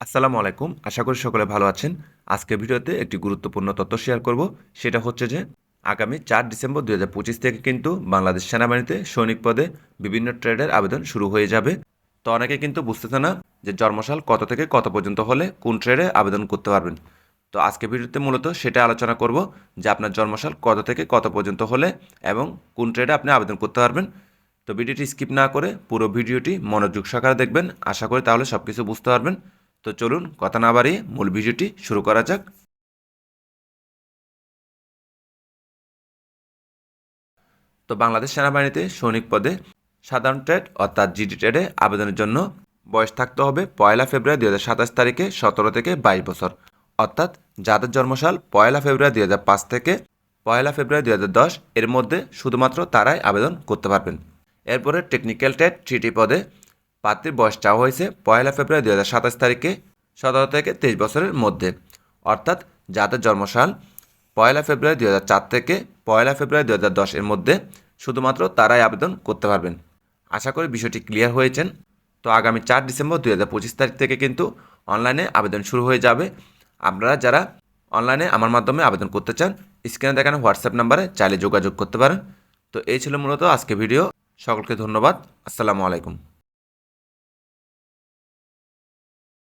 আসসালামু আলাইকুম। আশা করি সকলে ভালো আছেন। আজকের ভিডিওতে একটি গুরুত্বপূর্ণ তথ্য শেয়ার করব। সেটা হচ্ছে যে, আগামী চার ডিসেম্বর দু হাজার পঁচিশ থেকে কিন্তু বাংলাদেশ সেনাবাহিনীতে সৈনিক পদে বিভিন্ন ট্রেডের আবেদন শুরু হয়ে যাবে। তো অনেকে কিন্তু বুঝতেছে না যে জন্মসাল কত থেকে কত পর্যন্ত হলে কোন ট্রেডে আবেদন করতে পারবেন। তো আজকে ভিডিওতে মূলত সেটা আলোচনা করব যে আপনার জন্মসাল কত থেকে কত পর্যন্ত হলে এবং কোন ট্রেডে আপনি আবেদন করতে পারবেন। তো ভিডিওটি স্কিপ না করে পুরো ভিডিওটি মনোযোগ সহকারে দেখবেন। আশা করি তাহলে সব কিছু বুঝতে পারবেন। তো চলুন কথা না বাড়িয়ে মূল ভিডিওটি শুরু করা যাক। তো বাংলাদেশ সেনাবাহিনীতে সৈনিক পদে সাধারণ ট্রেড অর্থাৎ জিডি ট্রেডে আবেদনের জন্য বয়স থাকতে হবে পয়লা ফেব্রুয়ারি হাজার সাতাশ তারিখে সতেরো থেকে বাইশ বছর। অর্থাৎ যাদের জন্মসাল পয়লা ফেব্রুয়ারি দুই পাঁচ থেকে পয়লা ফেব্রুয়ারি দুই হাজার দশ, এর মধ্যে শুধুমাত্র তারাই আবেদন করতে পারবেন। এরপরে টেকনিক্যাল ট্রেড থ্রিটি পদে প্রার্থীর বয়স চাওয়া হয়েছে পয়লা ফেব্রুয়ারি দু হাজার সাতাশ তারিখে, সতেরো থেকে তেইশ বছরের মধ্যে। অর্থাৎ যাদের জন্মসাল পয়লা ফেব্রুয়ারি দুই হাজার চার থেকে পয়লা ফেব্রুয়ারি দুই এর মধ্যে, শুধুমাত্র তারাই আবেদন করতে পারবেন। আশা করি বিষয়টি ক্লিয়ার হয়েছেন। তো আগামী চার ডিসেম্বর দু হাজার পঁচিশ তারিখ থেকে কিন্তু অনলাইনে আবেদন শুরু হয়ে যাবে। আপনারা যারা অনলাইনে আমার মাধ্যমে আবেদন করতে চান, স্ক্রিনে দেখানো হোয়াটসঅ্যাপ নাম্বারে চাইলে যোগাযোগ করতে পারেন। তো এই ছিল মূলত আজকে ভিডিও। সকলকে ধন্যবাদ। আসসালামু আলাইকুম।